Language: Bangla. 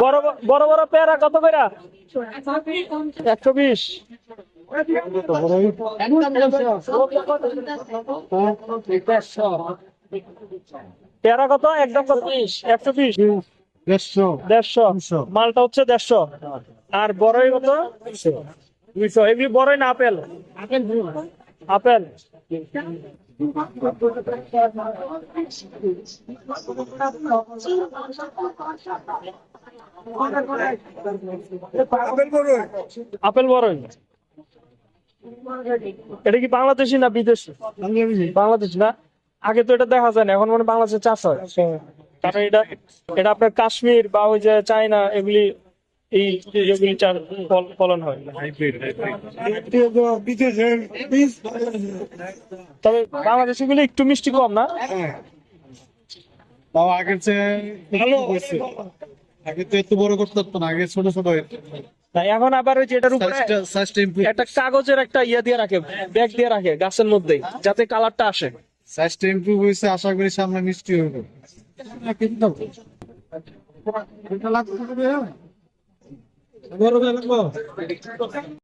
বড় বড় পেয়ারা কত করে একশো বিশ। পেয়ারা কত? একদম কত? একশো বিশ। দেড়শো। দেড়শো মালটা হচ্ছে দেড়শো। আর বড়ই কত? দুইশো। এগুলি বড়ই না আপেল আপেল? আপেল। বড়ই এটা কি বাংলাদেশি না বিদেশি? বাংলাদেশি। না? আগে তো এটা দেখা যায় না এখন মানে বাংলাদেশে চাষ হয়। কারণ এটা এটা আপনার কাশ্মীর বা ওই যে চায়না এগুলি এই চাষ ফলন হয়। তবে বাংলাদেশি গুলি একটু মিষ্টি কম না? তাও আগের চেয়ে ভালো। আগে তো এত বড় করতে পারতো না আগে ছোট ছোট না, এখন আবার ওই যে এটার উপরে একটা কাগজের একটা ইয়ে দিয়ে রাখে ব্যাগ দিয়ে রাখে গাছের মধ্যে যাতে কালারটা আসে। সাইজটা ইমপ্রুভ হয়েছে আশা করি সামনে মিষ্টি হবে কিন্তু এটা লাগবে বড় লাগবে